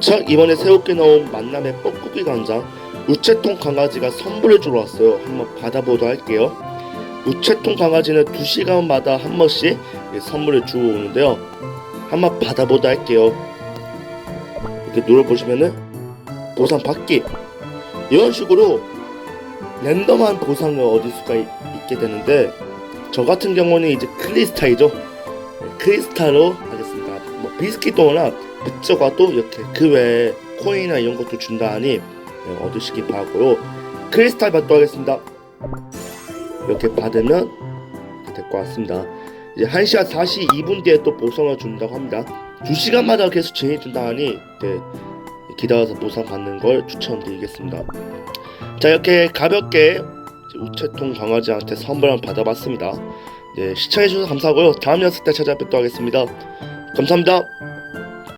자 이번에 새롭게 나온 만남의 뻐꾸기 강장 우체통 강아지가 선물을 주러 왔어요. 한번 받아보도록 할게요. 우체통 강아지는 2시간마다 한 번씩 이 선물을 주고 오는데요. 한번 받아보도록 할게요. 이렇게 눌러보시면은 보상 받기. 이런 식으로 랜덤한 보상을 얻을 수가 있, 게 되는데 저 같은 경우는 이제 크리스탈이죠. 네, 크리스탈로 뭐 비스킷도나 묻져가도 이렇게 그 외에 코인이나 이런 것도 준다 하니 네, 얻으시기 바라고요. 크리스탈 받도록 하겠습니다. 이렇게 받으면 될 것 같습니다. 이제 1시간 42분 뒤에 또 보상을 준다고 합니다. 2시간마다 계속 진행해준다 하니 네, 기다려서 보상 받는 걸 추천드리겠습니다. 자 이렇게 가볍게 우체통 강아지한테 선물 한번 받아봤습니다. 네, 시청해주셔서 감사하고요. 다음 연습 때 찾아뵙도록 하겠습니다 감사합니다